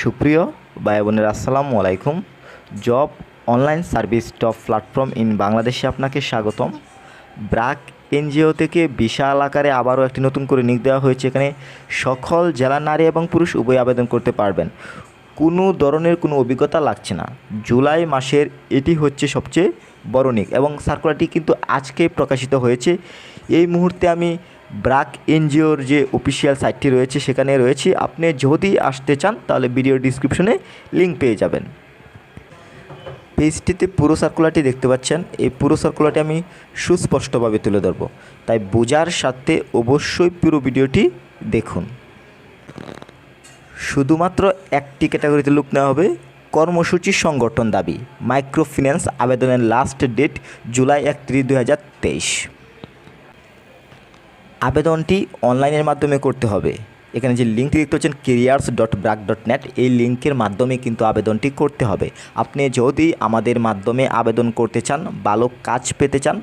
সুপ্রিয় ভাই বোনের, আসসালামু আলাইকুম। Job online service top platform in বাংলাদেশে আপনাকে স্বাগতম। ব্রাক এনজিও থেকে বিশাল আকারে আবারও একটি নতুন করে নিক দেওয়া হয়েছে। এখানে সকল জেলা নারী এবং পুরুষ উভয় আবেদন করতে পারবেন। কোনো ধরনের কোনো অভিজ্ঞতা লাগছে না। জুলাই মাসের এটি হচ্ছে সবচেয়ে বড় নিক এবং সার্কুলারটি কিন্তু আজকে প্রকাশিত হয়েছে। এই মুহূর্তে আমি ব্রাক এনজিওর যে অফিসিয়াল সাইটটি রয়েছে, সেখানে রয়েছে। আপনি যদি আসতে চান, তাহলে ভিডিও ডিসক্রিপশনে লিঙ্ক পেয়ে যাবেন। পেজটিতে পুরো সার্কুলারটি দেখতে পাচ্ছেন। এই পুরো সার্কুলারটি আমি সুস্পষ্টভাবে তুলে ধরবো। তাই বোঝার সাথে অবশ্যই পুরো ভিডিওটি দেখুন। শুধুমাত্র একটি ক্যাটাগরিতে লুক নেওয়া হবে, কর্মসূচি সংগঠন দাবি মাইক্রো ফিন্যান্স আবেদনের লাস্ট ডেট জুলাই একত্রিশ তেইশ। আবেদনটি অনলাইনের মাধ্যমে করতে হবে। এখানে যে লিঙ্কটি দেখতে পাচ্ছেন careers dot BRAC dot net এই লিঙ্কের মাধ্যমে কিন্তু আবেদনটি করতে হবে। আপনি যদি আমাদের মাধ্যমে আবেদন করতে চান, ভালো কাজ পেতে চান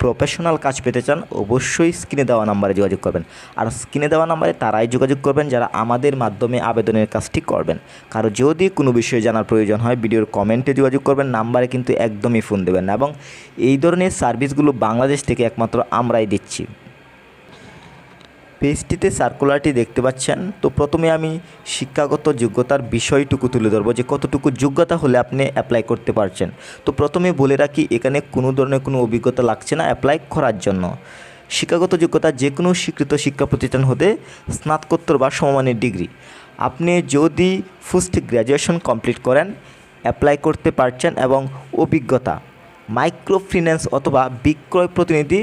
প্রফেশনাল কাজ পেতে চান, অবশ্যই স্ক্রিনে দেওয়া নাম্বারে যোগাযোগ করবেন। আর স্ক্রিনে দেওয়া নাম্বারে তারাই যোগাযোগ করবেন যারা আমাদের মাধ্যমে আবেদনের কাজটি করবেন। কারও যদি কোনো বিষয়ে জানার প্রয়োজন হয়, ভিডিওর কমেন্টে যোগাযোগ করবেন, নাম্বারে কিন্তু একদমই ফোন দেবেন না। এবং এই ধরনের সার্ভিসগুলো বাংলাদেশ থেকে একমাত্র আমরাই দিচ্ছি। পেজটিতে সার্কুলারটি দেখতে পাচ্ছেন। তো প্রথমে আমি শিক্ষাগত যোগ্যতার বিষয়টুকু তুলে ধরবো যে কতটুকু যোগ্যতা হলে আপনি অ্যাপ্লাই করতে পারছেন। তো প্রথমে বলে রাখি, এখানে কোনো ধরনের কোনো অভিজ্ঞতা লাগছে না অ্যাপ্লাই করার জন্য। শিক্ষাগত যোগ্যতা যে কোনো স্বীকৃত শিক্ষা প্রতিষ্ঠান হতে স্নাতকোত্তর বা সমমানের ডিগ্রি। আপনি যদি পোস্ট গ্র্যাজুয়েশন কমপ্লিট করেন অ্যাপ্লাই করতে পারছেন এবং অভিজ্ঞতা মাইক্রো ফিন্যান্স অথবা বিক্রয় প্রতিনিধি,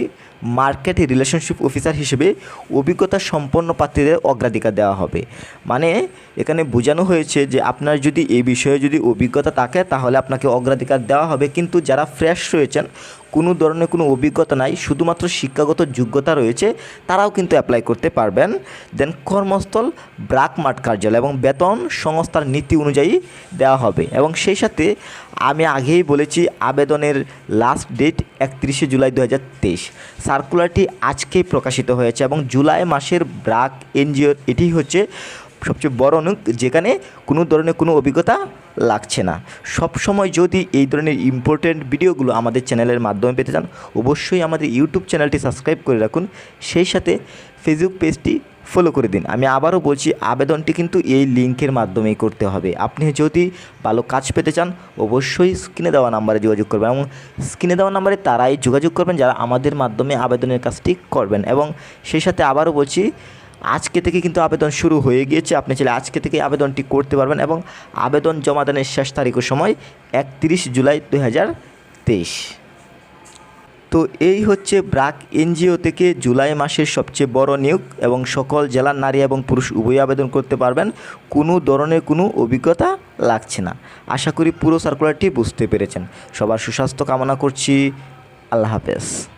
মার্কেট রিলেশনশিপ অফিসার হিসেবে অভিজ্ঞতা সম্পন্ন প্রার্থীদের অগ্রাধিকার দেওয়া হবে। মানে এখানে বোঝানো হয়েছে যে আপনার যদি এই বিষয়ে যদি অভিজ্ঞতা থাকে, তাহলে আপনাকে অগ্রাধিকার দেওয়া হবে। কিন্তু যারা ফ্রেশ রয়েছেন, কোনো ধরনের কোনো অভিজ্ঞতা নাই, শুধুমাত্র শিক্ষাগত যোগ্যতা রয়েছে, তারাও কিন্তু অ্যাপ্লাই করতে পারবেন। দেন কর্মস্থল, ব্রাক মাঠ কার্যালয় এবং বেতন সংস্থার নীতি অনুযায়ী দেওয়া হবে। এবং সেই সাথে আমি আগেই বলেছি আবেদনের লাস্ট ডেট একত্রিশে জুলাই দু হাজার তেইশ। সার্কুলারটি আজকেই প্রকাশিত হয়েছে এবং জুলাই মাসের ব্রাক এনজিওর এটি হচ্ছে সবচেয়ে বড় অনুক যেখানে কোনো ধরনের কোনো অভিজ্ঞতা লাগছে না। সব সময় যদি এই ধরনের ইম্পর্টেন্ট ভিডিওগুলো আমাদের চ্যানেলের মাধ্যমে পেতে চান, অবশ্যই আমাদের ইউটিউব চ্যানেলটি সাবস্ক্রাইব করে রাখুন। সেই সাথে ফেসবুক পেজটি ফলো করে দিন। আমি আবারও বলছি, আবেদনটি কিন্তু এই লিঙ্কের মাধ্যমেই করতে হবে। আপনি যদি ভালো কাজ পেতে চান, অবশ্যই স্ক্রিনে দেওয়া নাম্বারে যোগাযোগ করবেন এবং স্ক্রিনে দেওয়া নাম্বারে তারাই যোগাযোগ করবেন যারা আমাদের মাধ্যমে আবেদনের কাজটি করবেন। এবং সেই সাথে আবারও বলছি, আজকে থেকে কিন্তু আবেদন শুরু হয়ে গিয়েছে। আপনি চাইলে আজকে থেকে আবেদনটি করতে পারবেন এবং আবেদন জমা দানের শেষ তারিখের সময় একত্রিশ জুলাই দুই হাজার তেইশ। তো এই হচ্ছে ব্রাক এনজিও থেকে জুলাই মাসের সবচেয়ে বড় নিয়োগ এবং সকল জেলার নারী এবং পুরুষ উভয় আবেদন করতে পারবেন। কোনো ধরনের কোনো অভিজ্ঞতা লাগছে না। আশা করি পুরো সার্কুলারটি বুঝতে পেরেছেন। সবার সুস্বাস্থ্য কামনা করছি। আল্লাহ হাফেজ।